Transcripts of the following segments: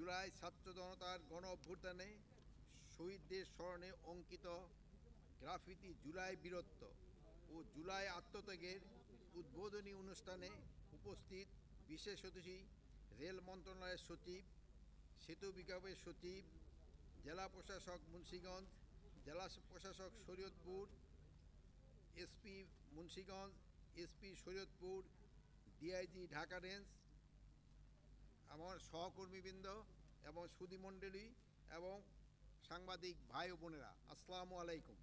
জুলাই ছাত্র জনতার গণ অভ্যুত্থানে শহীদদের স্মরণে অঙ্কিত গ্রাফিতি জুলাই বীরত্ব ও জুলাই আত্মত্যাগের উদ্বোধনী অনুষ্ঠানে উপস্থিত বিশেষ অতিথি রেল মন্ত্রণালয়ের সচিব, সেতু বিভাগের সচিব, জেলা প্রশাসক মুন্সীগঞ্জ, জেলা প্রশাসক Shariatpur, SP Munshiganj, SP Shariatpur, DIG Dhaka range, আমার সহকর্মীবৃন্দ এবং সুধীমণ্ডলী এবং সাংবাদিক ভাই বোনেরা, আসসালামু আলাইকুম।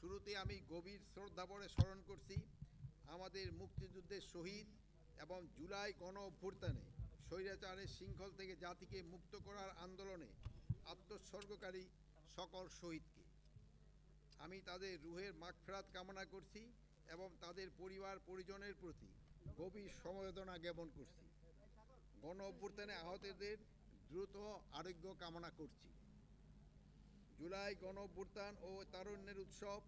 শুরুতে আমি গভীর শ্রদ্ধাভরে স্মরণ করছি, আমাদের মুক্তিযুদ্ধের শহীদ এবং জুলাই গণ অভ্যুত্থানে স্বৈরাচারের শৃঙ্খল থেকে জাতিকে মুক্ত করার আন্দোলনে আত্মোৎসর্গকারী সকল শহীদকে। আমি তাদের রুহের মাগফেরাত কামনা করছি এবং তাদের পরিবার পরিজনের প্রতি গভীর সমবেদনা জ্ঞাপন করছি। গণ অভ্যুত্থানে আহতদের দ্রুত আরোগ্য কামনা করছি। জুলাই গণ অভ্যুত্থান ও তারুণ্যের উৎসব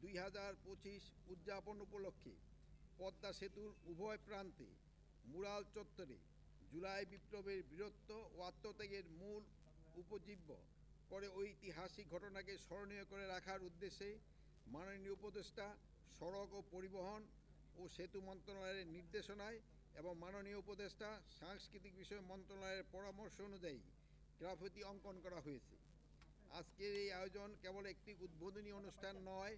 দুই হাজার পঁচিশ উদযাপন উপলক্ষে পদ্মা সেতুর উভয় প্রান্তে মুরাল চত্বরে জুলাই বিপ্লবের বীরত্ব ও আত্মত্যাগের মূল উপজীব্য করে ঐতিহাসিক ঘটনাকে স্মরণীয় করে রাখার উদ্দেশ্যে মাননীয় উপদেষ্টা সড়ক ও পরিবহন ও সেতু মন্ত্রণালয়ের নির্দেশনায় এবং মাননীয় উপদেষ্টা সাংস্কৃতিক বিষয় মন্ত্রণালয়ের পরামর্শ অনুযায়ী গ্রাফিতি অঙ্কন করা হয়েছে। আজকের এই আয়োজন কেবল একটি উদ্বোধনী অনুষ্ঠান নয়,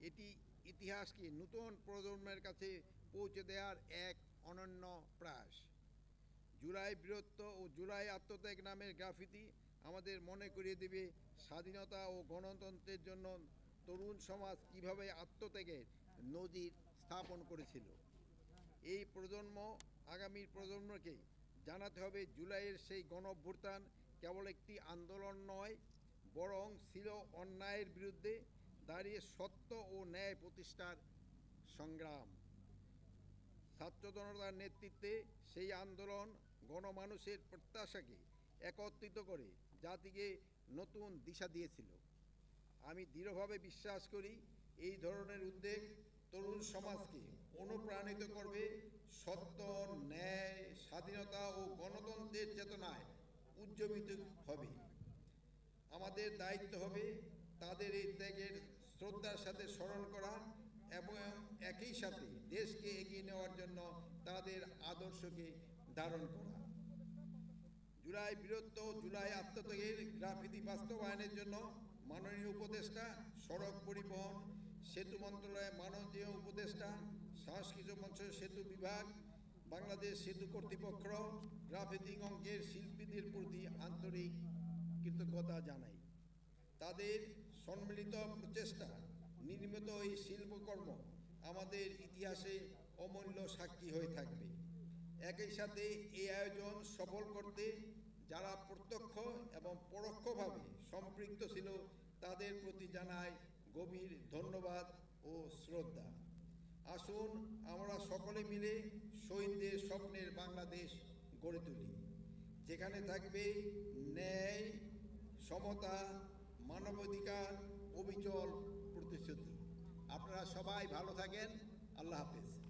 এটি ইতিহাসকে নতুন প্রজন্মের কাছে পৌঁছে দেওয়ার এক অনন্য প্রয়াস। জুলাই বীরত্ব ও জুলাই আত্মত্যাগ নামের গ্রাফিতি আমাদের মনে করিয়ে দেবে স্বাধীনতা ও গণতন্ত্রের জন্য তরুণ সমাজ কীভাবে আত্মত্যাগের নজির স্থাপন করেছিল। এই প্রজন্ম আগামীর প্রজন্মকে জানাতে হবে জুলাইয়ের সেই গণ অভ্যুত্থান কেবল একটি আন্দোলন নয়, বরং ছিল অন্যায়ের বিরুদ্ধে দাঁড়িয়ে সত্য ও ন্যায় প্রতিষ্ঠার সংগ্রাম। ছাত্র জনতার নেতৃত্বে সেই আন্দোলন গণমানুষের প্রত্যাশাকে একত্রিত করে জাতিকে নতুন দিশা দিয়েছিল। আমি দৃঢ়ভাবে বিশ্বাস করি এই ধরনের উদ্যোগ তরুণ সমাজকে অনুপ্রাণিত করবে সত্য, ন্যায়, স্বাধীনতা ও গণতন্ত্রের চেতনায় উজ্জীবিত হবে। আমাদের দায়িত্ব হবে তাদের এই ত্যাগের শ্রদ্ধার সাথে স্মরণ করা এবং একই সাথে দেশকে এগিয়ে নেওয়ার জন্য তাদের আদর্শকে ধারণ করা। জুলাই বীরত্ব, জুলাই আত্মত্যাগের গ্রাফিতি বাস্তবায়নের জন্য মাননীয় উপদেষ্টা সড়ক পরিবহন, সেতু মন্ত্রণালয়ের মাননীয় উপদেষ্টা সাংস্কৃতিক মঞ্চ সেতু বিভাগ, বাংলাদেশ সেতু কর্তৃপক্ষ, গ্রাফিতিং অঙ্কের শিল্পীদের প্রতি আন্তরিক কৃতজ্ঞতা জানাই। তাদের সম্মিলিত প্রচেষ্টা, নির্মিত এই শিল্পকর্ম আমাদের ইতিহাসে অমূল্য সাক্ষী হয়ে থাকবে। একই সাথে এই আয়োজন সফল করতে যারা প্রত্যক্ষ এবং পরোক্ষভাবে সম্পৃক্ত ছিল, তাদের প্রতি জানায় গভীর ধন্যবাদ ও শ্রদ্ধা। আসুন আমরা সকলে মিলে শহীদদের স্বপ্নের বাংলাদেশ গড়ে তুলি। যেখানে থাকবে ন্যায়, সমতা, মানবাধিকার, অবিচল প্রতিশ্রুতি। আপনারা সবাই ভালো থাকেন। আল্লাহ হাফেজ।